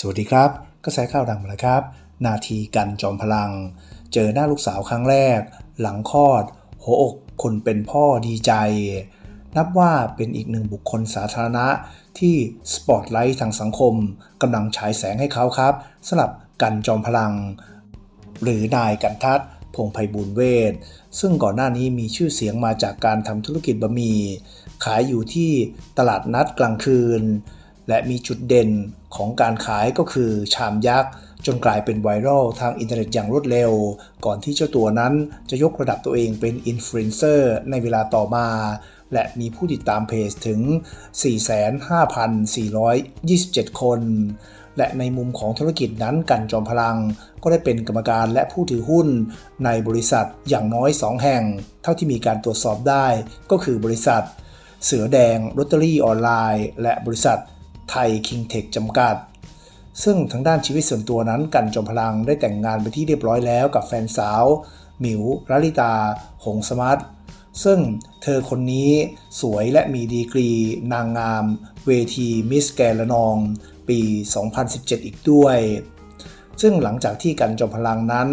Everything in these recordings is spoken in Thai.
สวัสดีครับ กระแสข่าวดังมาแล้วครับ นาทีกันจอมพลัง เจอหน้าลูกสาวครั้งแรก หลังคลอด หัวอกคนเป็นพ่อดีใจ นับว่าเป็นอีกหนึ่งบุคคลสาธารณะที่สปอตไลท์ทางสังคมกำลังฉายแสงให้เขาครับสำหรับกันจอมพลัง หรือนายกันทัศพงไพบูลย์เวทซึ่งก่อนหน้านี้มีชื่อเสียงมาจากการทำธุรกิจบะหมี่ขายอยู่ที่ตลาดนัดกลางคืน และมีจุดเด่นของการขายก็คือชามยักษ์ จนกลายเป็นไวรัลทางอินเทอร์เน็ตอย่างรวดเร็ว ก่อนที่เจ้าตัวนั้นจะยกระดับตัวเองเป็นอินฟลูเอนเซอร์ในเวลาต่อมา และมีผู้ติดตามเพจถึง 45,427 คนและในมุมของธุรกิจนั้นกันจอมพลัง ก็ได้เป็นกรรมการและผู้ถือหุ้นในบริษัทอย่างน้อย 2 แห่ง เท่าที่มีการตรวจสอบได้ก็คือบริษัท เสือแดงลอตเตอรี่ออนไลน์ และบริษัท ไทยคิงเทคจำกัด ซึ่งทางด้านชีวิตส่วนตัวนั้นกันจอมพลังได้แต่งงานไปที่เรียบร้อยแล้วกับแฟนสาว หมิวรัลิตา หงสมัตซึ่งเธอคนนี้สวยและมีดีกรี นางงาม เวทีมิสแกละนอง ปี 2017 อีกด้วย ซึ่งหลังจากที่กันจอมพลังนั้น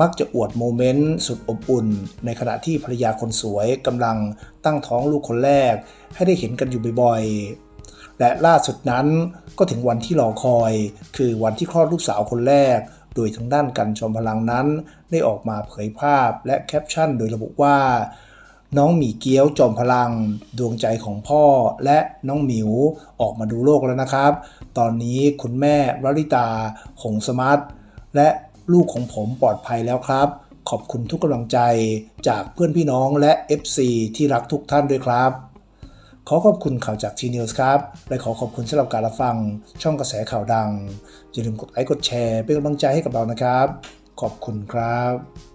มักจะอวดโมเมนต์สุดอบอุ่น ในขณะที่ภรรยาคนสวยกำลังตั้งท้องลูกคนแรก ให้ได้เห็นกันอยู่บ่อยๆ และล่าสุดนั้นก็ถึงวันที่รอคอย คือวันที่คลอดลูกสาวคนแรก โดยทางด้านกันจอมพลังนั้น ได้ออกมาเผยภาพและแคปชั่นโดยระบุว่า น้องหมีเกี้ยวจอมพลัง ดวงใจของพ่อและน้องหมิวออกมาดูโลกแล้วนะครับ ตอนนี้คุณแม่วริตา หงสมัตและลูกของผมปลอดภัยแล้วครับ ขอบคุณทุกกำลังใจจากเพื่อนพี่น้องและ FC ที่รักทุกท่านด้วยครับ ขอขอบคุณข่าวจากทีนิวส์ครับ และขอขอบคุณสำหรับการรับฟังช่องกระแสข่าวดัง อย่าลืมกดไลค์กดแชร์เป็นกำลังใจให้กับเรานะครับ ขอบคุณครับ